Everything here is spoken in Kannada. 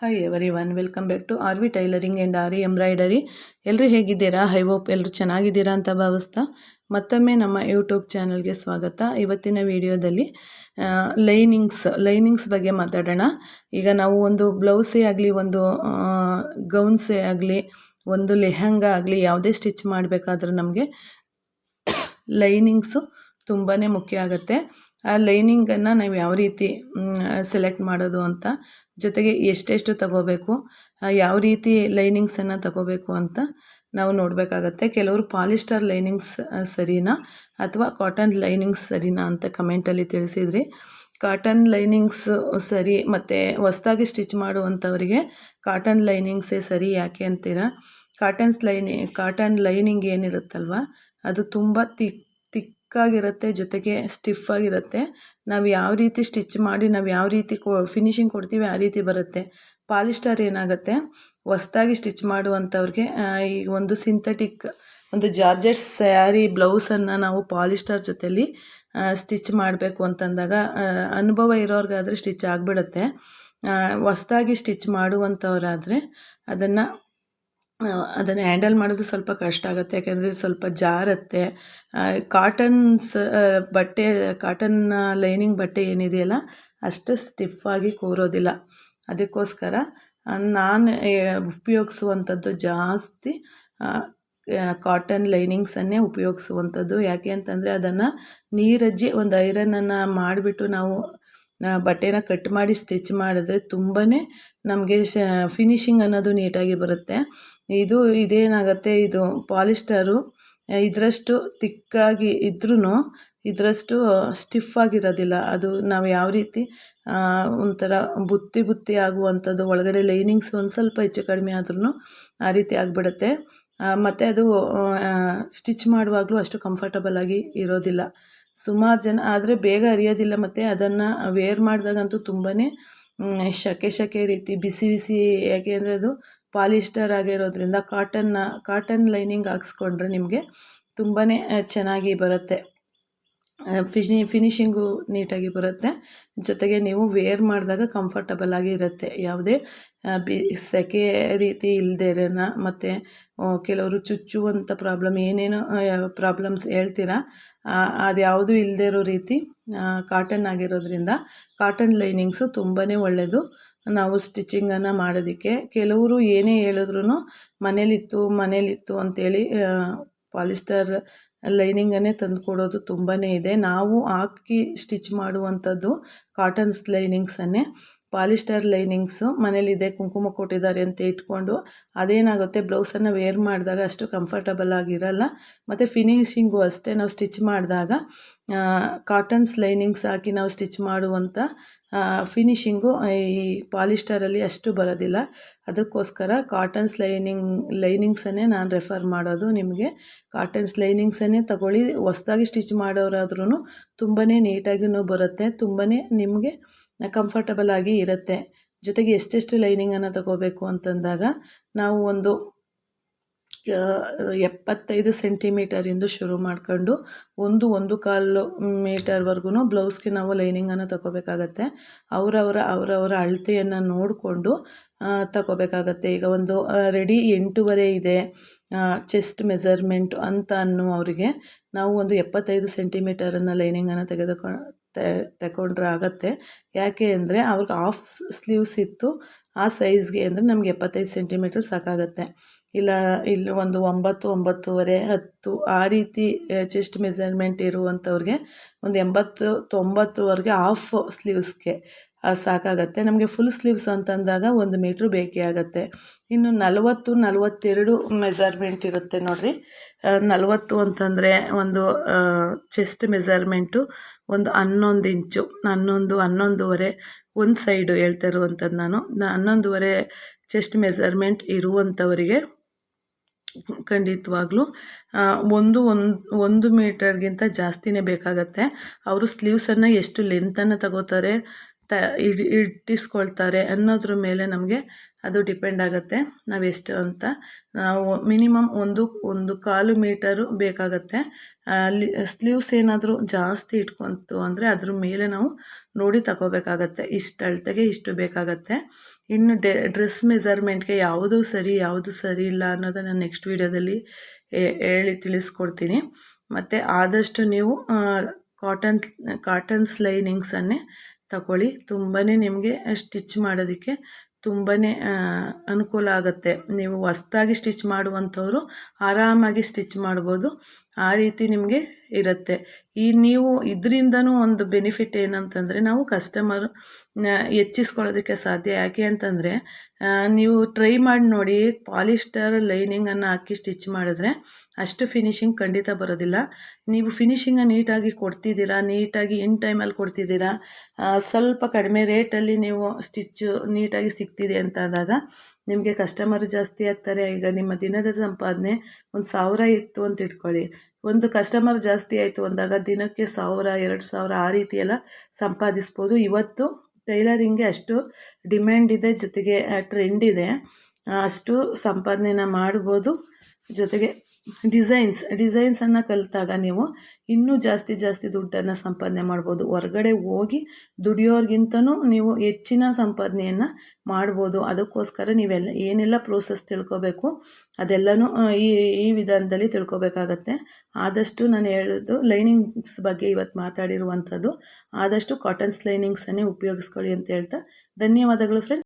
Hi everyone welcome back to R V tailoring and R E embroidery ಎಲ್ಲರೂ ಹೇಗಿದ್ದೀರಾ? ಹೈ ಹೋಪ್ ಎಲ್ಲರೂ ಚೆನ್ನಾಗಿದ್ದೀರಾ ಅಂತ ಭಾವಿಸ್ತಾ ಮತ್ತೊಮ್ಮೆ ನಮ್ಮ ಯೂಟ್ಯೂಬ್ ಚಾನಲ್ಗೆ ಸ್ವಾಗತ. ಇವತ್ತಿನ ವಿಡಿಯೋದಲ್ಲಿ ಲೈನಿಂಗ್ಸ್ ಲೈನಿಂಗ್ಸ್ ಬಗ್ಗೆ ಮಾತಾಡೋಣ. ಈಗ ನಾವು ಒಂದು ಬ್ಲೌಸೇ ಆಗಲಿ, ಒಂದು ಗೌನ್ಸೇ ಆಗಲಿ, ಒಂದು ಲೆಹಂಗ ಆಗಲಿ, ಯಾವುದೇ ಸ್ಟಿಚ್ ಮಾಡಬೇಕಾದ್ರೂ ನಮಗೆ ಲೈನಿಂಗ್ಸು ತುಂಬಾ ಮುಖ್ಯ ಆಗುತ್ತೆ. ಆ ಲೈನಿಂಗನ್ನು ನಾವು ಯಾವ ರೀತಿ ಸೆಲೆಕ್ಟ್ ಮಾಡೋದು ಅಂತ, ಜೊತೆಗೆ ಎಷ್ಟೆಷ್ಟು ತಗೋಬೇಕು ಯಾವ ರೀತಿ ಲೈನಿಂಗ್ಸನ್ನು ತಗೋಬೇಕು ಅಂತ ನಾವು ನೋಡಬೇಕಾಗತ್ತೆ. ಕೆಲವರು ಪಾಲಿಸ್ಟರ್ ಲೈನಿಂಗ್ಸ್ ಸರಿನಾ ಅಥವಾ ಕಾಟನ್ ಲೈನಿಂಗ್ಸ್ ಸರಿನಾ ಅಂತ ಕಮೆಂಟಲ್ಲಿ ತಿಳಿಸಿದ್ರಿ. ಕಾಟನ್ ಲೈನಿಂಗ್ಸ್ ಸರಿ, ಮತ್ತು ಹೊಸ್ದಾಗಿ ಸ್ಟಿಚ್ ಮಾಡುವಂಥವರಿಗೆ ಕಾಟನ್ ಲೈನಿಂಗ್ಸೇ ಸರಿ ಯಾಕೆ ಅಂತೀರಾ? ಕಾಟನ್ಸ್ ಲೈನಿ, ಕಾಟನ್ ಲೈನಿಂಗ್ ಏನಿರುತ್ತಲ್ವ, ಅದು ತುಂಬ ತಿಕ್ ತಿಕ್ಕಾಗಿರುತ್ತೆ ಜೊತೆಗೆ ಸ್ಟಿಫ್ ಆಗಿರುತ್ತೆ ನಾವು ಯಾವ ರೀತಿ ಸ್ಟಿಚ್ ಮಾಡಿ, ನಾವು ಯಾವ ರೀತಿ ಕೊ ಫಿನಿಶಿಂಗ್ ಕೊಡ್ತೀವಿ, ಆ ರೀತಿ ಬರುತ್ತೆ. ಪಾಲಿಸ್ಟರ್ ಏನಾಗುತ್ತೆ? ಹೊಸ್ದಾಗಿ ಸ್ಟಿಚ್ ಮಾಡುವಂಥವ್ರಿಗೆ ಈ ಒಂದು ಸಿಂಥೆಟಿಕ್ ಒಂದು ಜಾರ್ಜೆಟ್ ಸ್ಯಾರಿ, ಬ್ಲೌಸನ್ನು ನಾವು ಪಾಲಿಸ್ಟರ್ ಜೊತೆಯಲ್ಲಿ ಸ್ಟಿಚ್ ಮಾಡಬೇಕು ಅಂತಂದಾಗ ಅನುಭವ ಇರೋರಿಗಾದರೆ ಸ್ಟಿಚ್ ಆಗಿಬಿಡುತ್ತೆ. ಹೊಸ್ದಾಗಿ ಸ್ಟಿಚ್ ಮಾಡುವಂಥವ್ರಾದರೆ ಅದನ್ನು ಅದನ್ನು ಹ್ಯಾಂಡಲ್ ಮಾಡೋದು ಸ್ವಲ್ಪ ಕಷ್ಟ ಆಗುತ್ತೆ. ಯಾಕೆಂದರೆ ಸ್ವಲ್ಪ ಜಾರುತ್ತೆ. ಕಾಟನ್ಸ್ ಬಟ್ಟೆ ಕಾಟನ್ ಲೈನಿಂಗ್ ಬಟ್ಟೆ ಏನಿದೆಯಲ್ಲ, ಅಷ್ಟು ಸ್ಟಿಫಾಗಿ ಕೂರೋದಿಲ್ಲ. ಅದಕ್ಕೋಸ್ಕರ ನಾನು ಉಪಯೋಗಿಸುವಂಥದ್ದು ಜಾಸ್ತಿ ಕಾಟನ್ ಲೈನಿಂಗ್ಸನ್ನೇ ಉಪಯೋಗಿಸುವಂಥದ್ದು. ಯಾಕೆ ಅಂತಂದರೆ ಅದನ್ನು ನೀರಜ್ಜಿ, ಒಂದು ಐರನನ್ನು ಮಾಡಿಬಿಟ್ಟು ನಾವು ಬಟ್ಟೆನ ಕಟ್ ಮಾಡಿ ಸ್ಟಿಚ್ ಮಾಡಿದ್ರೆ ತುಂಬಾ ನಮಗೆ ಶ, ಫಿನಿಶಿಂಗ್ ಅನ್ನೋದು ನೀಟಾಗಿ ಬರುತ್ತೆ. ಇದು ಇದೇನಾಗುತ್ತೆ, ಇದು ಪಾಲಿಸ್ಟರು ಇದರಷ್ಟು ತಿಕ್ಕಾಗಿ ಇದ್ರೂ ಇದರಷ್ಟು ಸ್ಟಿಫ್ ಆಗಿರೋದಿಲ್ಲ. ಅದು ನಾವು ಯಾವ ರೀತಿ ಒಂಥರ ಬುತ್ತಿ ಬುತ್ತಿ ಆಗುವಂಥದ್ದು, ಒಳಗಡೆ ಲೈನಿಂಗ್ಸ್ ಒಂದು ಸ್ವಲ್ಪ ಹೆಚ್ಚು ಕಡಿಮೆ ಆದ್ರೂ ಆ ರೀತಿ ಆಗಿಬಿಡುತ್ತೆ. ಮತ್ತು ಅದು ಸ್ಟಿಚ್ ಮಾಡುವಾಗಲೂ ಅಷ್ಟು ಕಂಫರ್ಟಬಲ್ ಆಗಿ ಇರೋದಿಲ್ಲ. ಸುಮಾರು ಜನ, ಆದರೆ ಬೇಗ ಅರಿಯೋದಿಲ್ಲ ಮತ್ತು ಅದನ್ನು ವೇರ್ ಮಾಡಿದಾಗಂತೂ ತುಂಬಾ ಶಕೆ ಶಕೆ ರೀತಿ, ಬಿಸಿ ಬಿಸಿ ಯಾಕೆ ಅಂದರೆ ಅದು ಪಾಲಿಸ್ಟರ್ ಆಗಿರೋದ್ರಿಂದ ಕಾಟನ್ನ ಕಾಟನ್ ಲೈನಿಂಗ್ ಹಾಕ್ಸ್ಕೊಂಡ್ರೆ ನಿಮಗೆ ತುಂಬಾ ಚೆನ್ನಾಗಿ ಬರುತ್ತೆ. ಫಿಶಿ ಫಿನಿಶಿಂಗು ನೀಟಾಗಿ ಬರುತ್ತೆ. ಜೊತೆಗೆ ನೀವು ವೇರ್ ಮಾಡಿದಾಗ ಕಂಫರ್ಟಬಲ್ ಆಗಿ ಇರುತ್ತೆ. ಯಾವುದೇ ಬಿ, ಸೆಕೆ ರೀತಿ ಇಲ್ಲದೇನ ಮತ್ತು ಕೆಲವರು ಚುಚ್ಚುವಂಥ ಪ್ರಾಬ್ಲಮ್ ಏನೇನೋ ಪ್ರಾಬ್ಲಮ್ಸ್ ಹೇಳ್ತೀರಾ ಅದು ಯಾವುದೂ ಇಲ್ಲದೇ ಇರೋ ರೀತಿ ಕಾಟನ್ ಆಗಿರೋದ್ರಿಂದ ಕಾಟನ್ ಲೈನಿಂಗ್ಸು ತುಂಬಾ ಒಳ್ಳೆಯದು ನಾವು ಸ್ಟಿಚಿಂಗನ್ನು ಮಾಡೋದಕ್ಕೆ. ಕೆಲವರು ಏನೇ ಹೇಳಿದ್ರು ಮನೇಲಿತ್ತು ಮನೇಲಿತ್ತು ಅಂಥೇಳಿ ಪಾಲಿಸ್ಟರ್ ಲೈನಿಂಗನ್ನೇ ತಂದು ಕೊಡೋದು ತುಂಬಾ ಇದೆ. ನಾವು ಹಾಕಿ ಸ್ಟಿಚ್ ಮಾಡುವಂಥದ್ದು ಕಾಟನ್ಸ್ ಲೈನಿಂಗ್ಸನ್ನೇ. ಪಾಲಿಸ್ಟರ್ ಲೈನಿಂಗ್ಸು ಮನೇಲಿದೆ ಕುಂಕುಮ ಕೊಟ್ಟಿದ್ದಾರೆ ಅಂತ ಇಟ್ಕೊಂಡು ಅದೇನಾಗುತ್ತೆ, ಬ್ಲೌಸನ್ನು ವೇರ್ ಮಾಡಿದಾಗ ಅಷ್ಟು ಕಂಫರ್ಟಬಲ್ ಆಗಿರಲ್ಲ. ಮತ್ತು ಫಿನಿಶಿಂಗು ಅಷ್ಟೇ ನಾವು ಸ್ಟಿಚ್ ಮಾಡಿದಾಗ ಕಾಟನ್ಸ್ ಲೈನಿಂಗ್ಸ್ ಹಾಕಿ ನಾವು ಸ್ಟಿಚ್ ಮಾಡುವಂಥ ಫಿನಿಶಿಂಗು ಈ ಪಾಲಿಸ್ಟರಲ್ಲಿ ಅಷ್ಟು ಬರೋದಿಲ್ಲ. ಅದಕ್ಕೋಸ್ಕರ ಕಾಟನ್ಸ್ ಲೈನಿಂಗ್ ಲೈನಿಂಗ್ಸನ್ನೇ ನಾನು ರೆಫರ್ ಮಾಡೋದು ನಿಮಗೆ. ಕಾಟನ್ಸ್ ಲೈನಿಂಗ್ಸನ್ನೇ ತಗೊಳ್ಳಿ, ಹೊಸ್ದಾಗಿ ಸ್ಟಿಚ್ ಮಾಡೋರಾದ್ರೂ ತುಂಬಾ ನೀಟಾಗಿಯೂ ಬರುತ್ತೆ ತುಂಬಾ ನಿಮಗೆ ಕಂಫರ್ಟಬಲ್ ಆಗಿ ಇರುತ್ತೆ. ಜೊತೆಗೆ ಎಷ್ಟೆಷ್ಟು ಲೈನಿಂಗನ್ನು ತಗೋಬೇಕು ಅಂತಂದಾಗ, ನಾವು ಒಂದು ಎಪ್ಪತ್ತೈದು ಸೆಂಟಿಮೀಟರಿಂದ ಶುರು ಮಾಡ್ಕೊಂಡು ಒಂದು ಒಂದು ಕಾಲು ಮೀಟರ್ವರೆಗೂ ಬ್ಲೌಸ್ಗೆ ನಾವು ಲೈನಿಂಗನ್ನು ತಗೋಬೇಕಾಗತ್ತೆ ಅವರವರ ಅವರವರ ಅಳತೆಯನ್ನು ನೋಡಿಕೊಂಡು ತಗೋಬೇಕಾಗತ್ತೆ ಈಗ ಒಂದು ರೆಡಿ ಎಂಟೂವರೆ ಇದೆ ಚೆಸ್ಟ್ ಮೆಸರ್ಮೆಂಟ್ ಅಂತ ಅನ್ನುವರಿಗೆ ನಾವು ಒಂದು ಎಪ್ಪತ್ತೈದು ಸೆಂಟಿಮೀಟರನ್ನು ಲೈನಿಂಗನ್ನು ತೆಗೆದುಕೊ ತಗೊಂಡ್ರೆ ಆಗತ್ತೆ. ಯಾಕೆ ಅಂದರೆ ಅವ್ರಿಗೆ ಆಫ್ ಸ್ಲೀವ್ಸ್ ಇತ್ತು, ಆ ಸೈಜ್ಗೆ ಅಂದರೆ ನಮಗೆ ಎಪ್ಪತ್ತೈದು ಸೆಂಟಿಮೀಟರ್ ಸಾಕಾಗುತ್ತೆ. ಇಲ್ಲ, ಇಲ್ಲಿ, ಒಂದು ಒಂಬತ್ತು, ಒಂಬತ್ತುವರೆ, ಹತ್ತು, ಆ ರೀತಿ ಚೆಸ್ಟ್ ಮೆಸರ್ಮೆಂಟ್ ಇರುವಂಥವ್ರಿಗೆ ಒಂದು ಎಂಬತ್ತು, ತೊಂಬತ್ತುವರೆಗೆ ಆಫ್ ಸ್ಲೀವ್ಸ್ಗೆ ಸಾಕಾಗತ್ತೆ. ನಮಗೆ ಫುಲ್ ಸ್ಲೀವ್ಸ್ ಅಂತಂದಾಗ ಒಂದು ಮೀಟ್ರ್ ಬೇಕೇ ಆಗುತ್ತೆ. ಇನ್ನು ನಲವತ್ತು, ನಲವತ್ತೆರಡು ಮೆಸರ್ಮೆಂಟ್ ಇರುತ್ತೆ ನೋಡಿರಿ. ನಲವತ್ತು ಅಂತಂದರೆ ಒಂದು ಚೆಸ್ಟ್ ಮೆಸರ್ಮೆಂಟು ಒಂದು ಹನ್ನೊಂದು ಇಂಚು, ಹನ್ನೊಂದು, ಹನ್ನೊಂದುವರೆ, ಒಂದು ಸೈಡು ಹೇಳ್ತಾ ಇರುವಂಥದ್ದು ನಾನು. ಹನ್ನೊಂದುವರೆ ಚೆಸ್ಟ್ ಮೆಸರ್ಮೆಂಟ್ ಇರುವಂಥವರಿಗೆ ಖಂಡಿತವಾಗ್ಲೂ. ಒಂದು ಒಂದು ಒಂದು ಮೀಟರ್ಗಿಂತ ಜಾಸ್ತಿನೇ ಬೇಕಾಗತ್ತೆ. ಅವರು ಸ್ಲೀವ್ಸನ್ನು ಎಷ್ಟು ಲೆಂತನ್ನು ತಗೋತಾರೆ, ತ ಇಟ್ಟಿಸ್ಕೊಳ್ತಾರೆ ಅನ್ನೋದ್ರ ಮೇಲೆ ನಮಗೆ ಅದು ಡಿಪೆಂಡ್ ಆಗುತ್ತೆ. ನಾವು ಎಷ್ಟು ಅಂತ. ನಾವು ಮಿನಿಮಮ್ ಒಂದು ಒಂದು ಕಾಲು ಮೀಟರು ಬೇಕಾಗತ್ತೆ. ಅಲ್ಲಿ ಸ್ಲೀವ್ಸ್ ಏನಾದರೂ ಜಾಸ್ತಿ ಇಟ್ಕೊಂತು ಅಂದರೆ ಅದ್ರ ಮೇಲೆ ನಾವು ನೋಡಿ ತಗೋಬೇಕಾಗತ್ತೆ ಇಷ್ಟು ಅಳತೆಗೆ ಇಷ್ಟು ಬೇಕಾಗತ್ತೆ. ಇನ್ನು ಡೆ, ಡ್ರೆಸ್ ಮೆಸರ್ಮೆಂಟ್ಗೆ ಯಾವುದು ಸರಿ ಯಾವುದು ಸರಿ ಇಲ್ಲ ಅನ್ನೋದನ್ನು ನೆಕ್ಸ್ಟ್ ವೀಡಿಯೋದಲ್ಲಿ ಹೇಳಿ ತಿಳಿಸ್ಕೊಡ್ತೀನಿ. ಮತ್ತು ಆದಷ್ಟು ನೀವು ಕಾಟನ್, ಕಾಟನ್ಸ್ ಲೈನಿಂಗ್ಸನ್ನೇ ತಗೊಳ್ಳಿ ತುಂಬಾ ನಿಮಗೆ ಸ್ಟಿಚ್ ಮಾಡೋದಕ್ಕೆ ತುಂಬಾ ಅನುಕೂಲ ಆಗುತ್ತೆ. ನೀವು ಹೊಸ್ದಾಗಿ ಸ್ಟಿಚ್ ಮಾಡುವಂಥವ್ರು ಆರಾಮಾಗಿ ಸ್ಟಿಚ್ ಮಾಡ್ಬೋದು. ಆ ರೀತಿ ನಿಮಗೆ ಇರುತ್ತೆ. ಈ ನೀವು ಇದರಿಂದನೂ ಒಂದು ಬೆನಿಫಿಟ್ ಏನಂತಂದರೆ ನಾವು ಕಸ್ಟಮರ್ ಹೆಚ್ಚಿಸ್ಕೊಳ್ಳೋದಕ್ಕೆ ಸಾಧ್ಯ ಯಾಕೆ ಅಂತಂದರೆ ನೀವು ಟ್ರೈ ಮಾಡಿ ನೋಡಿ ಪಾಲಿಸ್ಟರ್ ಲೈನಿಂಗನ್ನು ಹಾಕಿ ಸ್ಟಿಚ್ ಮಾಡಿದ್ರೆ ಅಷ್ಟು ಫಿನಿಶಿಂಗ್ ಖಂಡಿತ ಬರೋದಿಲ್ಲ. ನೀವು ಫಿನಿಶಿಂಗ ನೀಟಾಗಿ ಕೊಡ್ತಿದ್ದೀರಾ, ನೀಟಾಗಿ ಇನ್ ಟೈಮಲ್ಲಿ ಕೊಡ್ತಿದ್ದೀರಾ ಸ್ವಲ್ಪ ಕಡಿಮೆ ರೇಟಲ್ಲಿ ನೀವು ಸ್ಟಿಚ್ಚು ನೀಟಾಗಿ ಸಿಗ್ತಿದೆ ಅಂತ ಆದಾಗ ನಿಮಗೆ ಕಸ್ಟಮರ್ ಜಾಸ್ತಿ ಆಗ್ತಾರೆ, ಈಗ ನಿಮ್ಮ ದಿನದ ಸಂಪಾದನೆ ಒಂದು ಸಾವಿರ ಇತ್ತು ಅಂತ ಇಟ್ಕೊಳ್ಳಿ. ಒಂದು ಕಸ್ಟಮರ್ ಜಾಸ್ತಿ ಆಯಿತು ಅಂದಾಗ ದಿನಕ್ಕೆ ಸಾವಿರ, ಎರಡು ಸಾವಿರ ಆ ರೀತಿ ಎಲ್ಲ ಸಂಪಾದಿಸ್ಬೋದು. ಇವತ್ತು ಟೈಲರಿಂಗ್ಗೆ ಅಷ್ಟು ಡಿಮ್ಯಾಂಡ್ ಇದೆ, ಜೊತೆಗೆ ಟ್ರೆಂಡ್ ಇದೆ. ಅಷ್ಟು ಸಂಪಾದನೆನ ಮಾಡ್ಬೋದು. ಜೊತೆಗೆ ಡಿಸೈನ್ಸ್ ಡಿಸೈನ್ಸನ್ನು ಕಲಿತಾಗ ನೀವು ಇನ್ನೂ ಜಾಸ್ತಿ ಜಾಸ್ತಿ ದುಡ್ಡನ್ನು ಸಂಪಾದನೆ ಮಾಡ್ಬೋದು. ಹೊರ್ಗಡೆ ಹೋಗಿ ದುಡಿಯೋರ್ಗಿಂತನೂ ನೀವು ಹೆಚ್ಚಿನ ಸಂಪಾದನೆಯನ್ನು ಮಾಡ್ಬೋದು. ಅದಕ್ಕೋಸ್ಕರ ನೀವೆಲ್ಲ ಏನೆಲ್ಲ ಪ್ರೋಸೆಸ್ ತಿಳ್ಕೊಬೇಕು, ಅದೆಲ್ಲನೂ ಈ ಈ ವಿಧಾನದಲ್ಲಿ ತಿಳ್ಕೊಬೇಕಾಗತ್ತೆ. ಆದಷ್ಟು ನಾನು ಹೇಳೋದು ಲೈನಿಂಗ್ಸ್ ಬಗ್ಗೆ ಇವತ್ತು ಮಾತಾಡಿರುವಂಥದ್ದು. ಆದಷ್ಟು ಕಾಟನ್ಸ್ ಲೈನಿಂಗ್ಸನ್ನೇ ಉಪಯೋಗಿಸ್ಕೊಳ್ಳಿ ಅಂತ ಹೇಳ್ತಾ ಧನ್ಯವಾದಗಳು ಫ್ರೆಂಡ್ಸ್